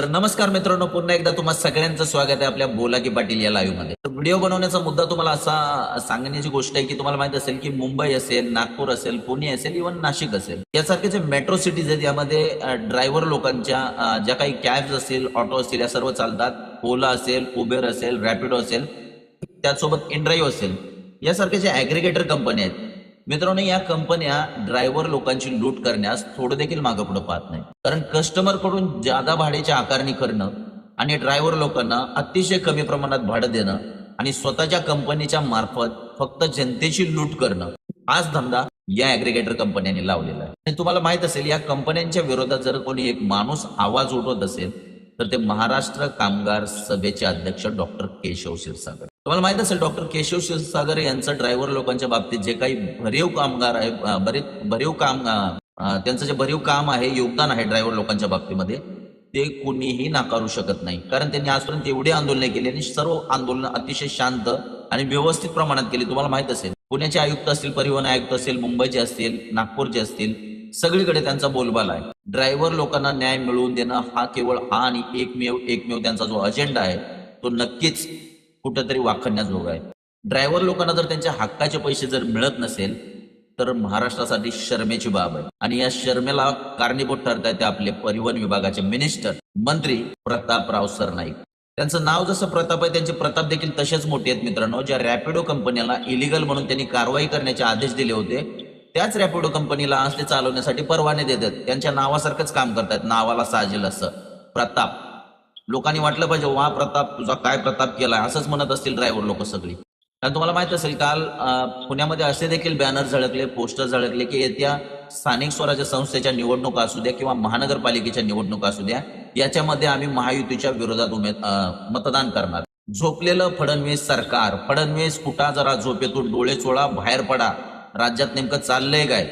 तर नमस्कार मित्रांनो पुन्हा एकदा तुम्हा सगळ्यांचं स्वागत आहे आपल्या बोला की पाटील या लाईव्हमध्ये. तर व्हिडिओ बनवण्याचा मुद्दा तुम्हाला असा सांगण्याची गोष्ट आहे की तुम्हाला माहीत असेल की मुंबई असेल नागपूर असेल पुणे असेल इव्हन नाशिक असेल. यासारखे जे मेट्रो सिटीज आहेत यामध्ये ड्रायव्हर लोकांच्या ज्या काही कॅब्स असतील ऑटो असतील या सर्व चालतात. ओला असेल उबेर असेल रॅपिडो असेल त्यासोबत इनड्राईव्ह असेल. यासारखे जे ॲग्रिगेटर कंपन्या आहेत मित्रांनो या कंपन्या ड्रायव्हर लोकांची लूट करण्यास थोडं देखील मागं पुढे पाहत नाही कारण कस्टमरकडून जादा भाड्याची आकारणी करणं आणि ड्रायव्हर लोकांना अतिशय कमी प्रमाणात भाडं देणं आणि स्वतःच्या कंपनीच्या मार्फत फक्त जनतेची लूट करणं हाच धंदा या ॲग्रिगेटर कंपन्यांनी लावलेला आहे. आणि तुम्हाला माहीत असेल या कंपन्यांच्या विरोधात जर कोणी एक माणूस आवाज उठवत असेल तर ते महाराष्ट्र कामगार सभेचे अध्यक्ष डॉक्टर केशव क्षीरसागर. तुम्हाला माहीत असेल डॉक्टर केशव शिवसागर यांचं ड्रायव्हर लोकांच्या बाबतीत जे काही भरीव कामगार आहे बरे भरीव काम त्यांचं जे भरीव काम आहे योगदान आहे ड्रायव्हर लोकांच्या बाबतीमध्ये ते कुणीही नाकारू शकत नाही. कारण त्यांनी आजपर्यंत एवढी आंदोलने केली आणि सर्व आंदोलन अतिशय शांत आणि व्यवस्थित प्रमाणात केली. तुम्हाला माहीत असेल पुण्याचे आयुक्त असतील परिवहन आयुक्त असतील मुंबईचे असतील नागपूरचे असतील सगळीकडे त्यांचा बोलबाला आहे. ड्रायव्हर लोकांना न्याय मिळवून देणं हा केवळ हा आणि एकमेव एकमेव त्यांचा जो अजेंडा आहे तो नक्कीच कुठंतरी वाखण्याजोगा आहे. ड्रायव्हर लोकांना जर त्यांच्या हक्काचे पैसे जर मिळत नसेल तर महाराष्ट्रासाठी शर्मेची बाब आहे. आणि या शर्मेला कारणीभूत ठरत आहेत ते आपले परिवहन विभागाचे मिनिस्टर मंत्री प्रतापराव सरनाईक. त्यांचं नाव जसं प्रताप आहे त्यांचे प्रताप देखील तसेच मोठे आहेत मित्रांनो. ज्या रॅपिडो कंपनीला इलिगल म्हणून त्यांनी कारवाई करण्याचे आदेश दिले होते त्याच रॅपिडो कंपनीला आज ते चालवण्यासाठी परवाने देतात. त्यांच्या नावासारखंच काम करतात नावाला साजेल असं. प्रताप. लोकांनी वाटलं पाहिजे वा प्रताप तुझा काय प्रताप केलाय? असंच म्हणत असतील ड्रायव्हर लोक सगळी. कारण तुम्हाला माहीत असेल काल पुण्यामध्ये असे देखील बॅनर झळकले पोस्टर झळकले की येत्या स्थानिक स्वराज्य संस्थेच्या निवडणुका असू द्या किंवा महानगरपालिकेच्या निवडणुका असू द्या याच्यामध्ये आम्ही महायुतीच्या विरोधात उमेद मतदान करणार. झोपलेलं फडणवीस सरकार फडणवीस कुठा जरा झोपेतून डोळे चोळा बाहेर पडा. राज्यात नेमकं चाललंय काय?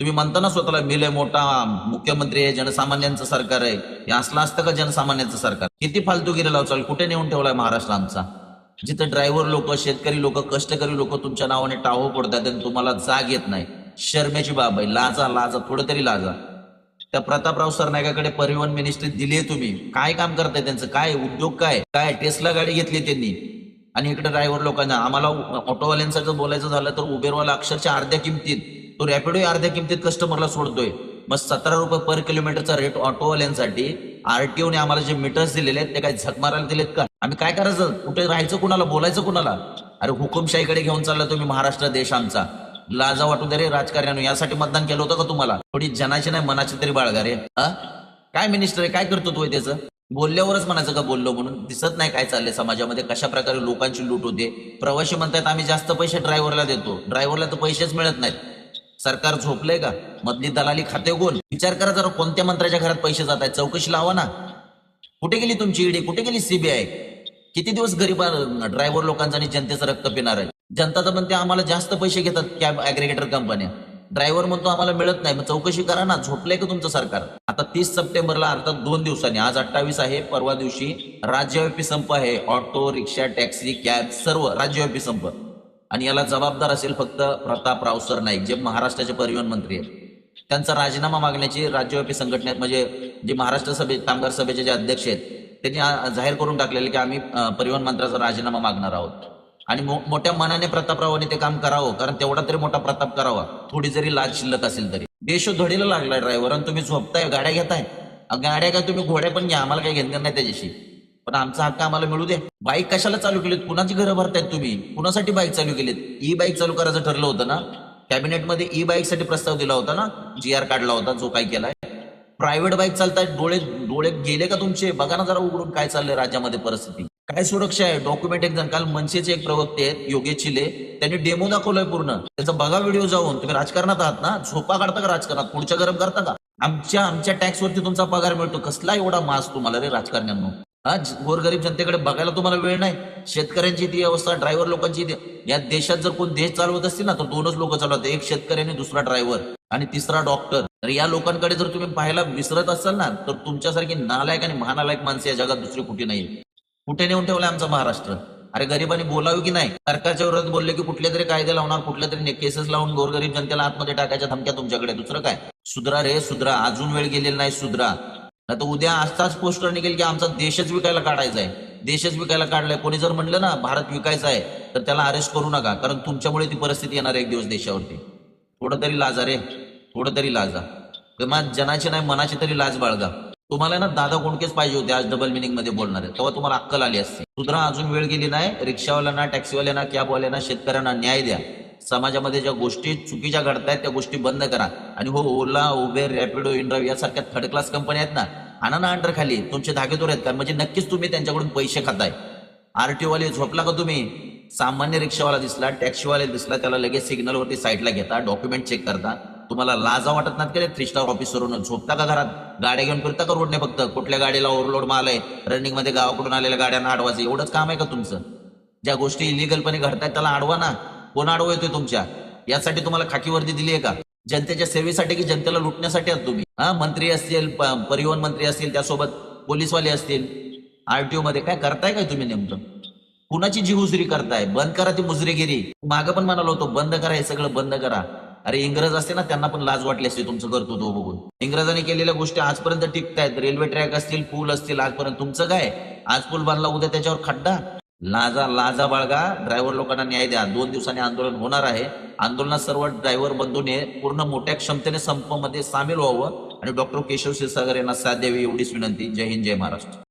तुम्ही म्हणता ना स्वतःला मी मोठा मुख्यमंत्री आहे जनसामान्यांचं सरकार आहे. हे असलं असतं का जनसामान्यांचं सरकार? किती फालतू फालतूगिरी लावचाल? कुठे नेऊन ठेवलाय महाराष्ट्र आमचा? जिथं ड्रायव्हर लोक शेतकरी लोक कष्टकरी लोक तुमच्या नावाने टाहो पडतात आणि तुम्हाला जाग येत नाही. शर्मेची बाब आहे. लाजा लाजा थोडं तरी लाजा. त्या प्रतापराव सरनायकाकडे परिवहन मिनिस्ट्री दिली आहे तुम्ही. काय काम करताय त्यांचं? काय उद्योग काय? काय? टेस्ला गाडी घेतली त्यांनी. आणि इकडे ड्रायव्हर लोकांना. आम्हाला ऑटोवाल्यांसाठी बोलायचं झालं तर उबेरवाला अक्षरशः अर्ध्या किमतीत. तो रॅपिडो अर्ध्या किमतीत कस्टमरला सोडतोय. मग सतरा रुपये पर किलोमीटरचा रेट ऑटोवाल्यांसाठी आरटीओने आम्हाला जे मीटर्स दिलेले आहेत ते काय झक मारायला दिलेत का? आम्ही काय करायचं? कुठे राहायचं कुणाला? बोलायचं कुणाला? अरे हुकुमशाहीकडे घेऊन चालला तुम्ही महाराष्ट्र देश आमचा. लाजा वाटू दे रे राजकारण्यानं यासाठी मतदान केलं होतं का तुम्हाला? थोडी जनाची नाही मनाची तरी बाळगा रे. काय मिनिस्टर आहे? काय करतो तू त्याचं? बोलल्यावरच म्हणायचं का बोललो म्हणून? दिसत नाही काय चाललंय समाजामध्ये कशा प्रकारे लोकांची लूट होते? प्रवासी म्हणतात आम्ही जास्त पैसे ड्रायव्हरला देतो. ड्रायव्हरला तर पैसेच मिळत नाहीत. सरकार झोपलंय का? मधली दलाली खाते कोण? विचार करा जरा कोणत्या मंत्र्याच्या घरात पैसे जात आहेत चौकशी लावा ना. कुठे गेली तुमची ईडी? कुठे गेली सीबीआय किती दिवस गरीब ड्रायव्हर लोकांचं आणि जनतेचं रक्त पिणार आहे? जनताचं पण म्हणते आम्हाला जास्त पैसे घेतात कॅब अग्रिगेटर कंपन्या ड्रायव्हर म्हणतो आम्हाला मिळत नाही. मग चौकशी करा ना. झोपलंय का तुमचं सरकार? आता तीस सप्टेंबरला अर्थात दोन दिवसांनी आज अठ्ठावीस आहे परवा दिवशी राज्यव्यापी संप आहे. ऑटो रिक्षा टॅक्सी कॅब सर्व राज्यव्यापी संप. आणि याला जबाबदार असेल फक्त प्रतापराव सरनाईक जे महाराष्ट्राचे परिवहन मंत्री आहेत. त्यांचा राजीनामा मागण्याची राज्यव्यापी संघटनेत म्हणजे जे महाराष्ट्र सभे कामगार सभेचे जे अध्यक्ष आहेत त्यांनी जाहीर करून टाकलेले की आम्ही परिवहन मंत्र्याचा राजीनामा मागणार आहोत. आणि मोठ्या मनाने प्रतापरावांनी ते काम करावं कारण तेवढा तरी मोठा प्रताप करावा थोडी जरी लाज शिल्लक असेल तरी. देश धडीला लागलाय ड्रायव्हर आणि तुम्ही झोपताय गाड्या घेताय. गाड्या काय तुम्ही घोड्या पण घ्या आम्हाला काही घेणार नाही त्याच्याशी. पण आमचा हक्क आम्हाला मिळू दे. बाईक कशाला चालू केलीत? कुणाची घरं भरतायत तुम्ही? कुणासाठी बाईक चालू केलीत? ई बाईक चालू करायचं ठरलं होतं ना? कॅबिनेटमध्ये ई बाईकसाठी प्रस्ताव दिला होता ना? जी आर काढला होता जो काय केलाय. प्रायव्हेट बाईक चालतायत? डोळे डोळे गेले का तुमचे? बघा ना जरा उघडून काय चाललंय राज्यामध्ये परिस्थिती. काय सुरक्षा आहे? डॉक्युमेंट एक जण काल मनसेचे एक प्रवक्ते आहेत योगेश चिले. त्यांनी डेमो दाखवलाय पूर्ण. त्याचा बघा व्हिडिओ जाऊन. तुम्ही राजकारणात आहात ना? झोपा काढता का राजकारणात? पुढच्या गरम करता का? आमच्या आमच्या टॅक्स वरती तुमचा पगार मिळतो. कसला एवढा मास तुम्हाला रे राजकारण्यांना? हा गोरगरीब जनतेकडे बघायला तुम्हाला वेळ नाही. शेतकऱ्यांची ती अवस्था ड्रायव्हर लोकांची या देशात जर कोण देश चालवत असतील ना तर दोनच लोक चालवतात. एक शेतकरी आणि दुसरा ड्रायव्हर आणि तिसरा डॉक्टर तर या लोकांकडे जर तुम्ही पाहायला विसरत असाल ना तर तुमच्यासारखी नालायक आणि महानालायक माणसे या जगात दुसरी कुठे नाही कुठे नेऊन ठेवलाय आमचा महाराष्ट्र? अरे गरिबांनी बोलावं की नाही? सरकारच्या विरोधात बोलले की कुठले तरी कायदे लावणार कुठले तरी केसेस लावून गोरगरीब जनतेला आतमध्ये टाकायच्या धमक्या तुमच्याकडे. दुसरं काय? सुधरा रे सुधरा. अजून वेळ गेलेला नाही सुधरा. नाही तर उद्या असाच पोस्टर निघेल की आमचा देशच विकायला काढायचा आहे. देशच विकायला काढलाय. कोणी जर म्हणलं ना भारत विकायचा आहे तर त्याला अरेस्ट करू नका कारण तुमच्यामुळे ती परिस्थिती येणार एक दिवस देशावरती. थोडं तरी लाजा रे थोडं तरी लाजा किंवा जनाची नाही मनाची तरी लाज बाळगा. तुम्हाला ना दादा कोणकेच पाहिजे होते आज डबल मिनिंगमध्ये बोलणार? आहे तेव्हा तुम्हाला अक्कल आली असते. सुधरा अजून वेळ गेली नाही. रिक्षावाल्यांना टॅक्सीवाल्यांना कॅबवाल्यांना शेतकऱ्यांना न्याय द्या. समाजामध्ये ज्या गोष्टी चुकीच्या घडतायत त्या गोष्टी बंद करा. आणि हो ओला उबेर रॅपिडो इंड्राईव्ह यासारख्या थर्ड क्लास कंपन्या आहेत ना आणा ना अंडर खाली. तुमचे धागेदोर आहेत का म्हणजे नक्कीच तुम्ही त्यांच्याकडून पैसे खाताय. आरटीओवाले झोपला का तुम्ही? सामान्य रिक्षावाला दिसला टॅक्सीवाले दिसला त्याला लगेच सिग्नलवरती साईडला घेता डॉक्युमेंट चेक करता. तुम्हाला लाजा वाटत नाहीत का थ्री स्टार ऑफिसवरून झोपता का घरात? गाड्या घेऊन फिरता का रोडने फक्त? कुठल्या गाडीला ओव्हरलोड माल आहे? रनिंगमध्ये गावाकडून आलेल्या गाड्यांना आडवायचं एवढंच काम आहे का तुमचं? ज्या गोष्टी इलिगलपणे घडतायत त्याला आडवा ना. कोण अडवा येतोय तुमच्या? यासाठी तुम्हाला खाकी वर्दी दिली आहे का? जनतेच्या सेवेसाठी की जनतेला लुटण्यासाठी आहात तुम्ही? हा मंत्री असतील परिवहन मंत्री असतील त्यासोबत पोलीसवाले असतील आरटीओ मध्ये काय करताय काय तुम्ही नेमकं? कुणाची जीवुजरी करताय? बंद करा ती मुजरीगिरी. मागं पण म्हणालो होतो बंद करा हे सगळं बंद करा. अरे इंग्रज असते ना त्यांना पण लाज वाटली असते तुमचं कर्तृत्व बघून. इंग्रजांनी केलेल्या गोष्टी आजपर्यंत टिकतायत. रेल्वे ट्रॅक असतील पूल असतील आजपर्यंत तुमचं काय? आज पूल बांधला उद्या त्याच्यावर खड्डा? लाजा लाजा बाळगा ड्रायव्हर लोकांना न्याय द्या. दोन दिवसांनी आंदोलन होणार आहे. आंदोलनात सर्व ड्रायव्हर बंधूने पूर्ण मोठ्या क्षमतेने संपमध्ये सामील व्हावं आणि डॉक्टर केशव क्षीरसागर यांना साथ द्यावी एवढीच विनंती. जय हिंद जय महाराष्ट्र.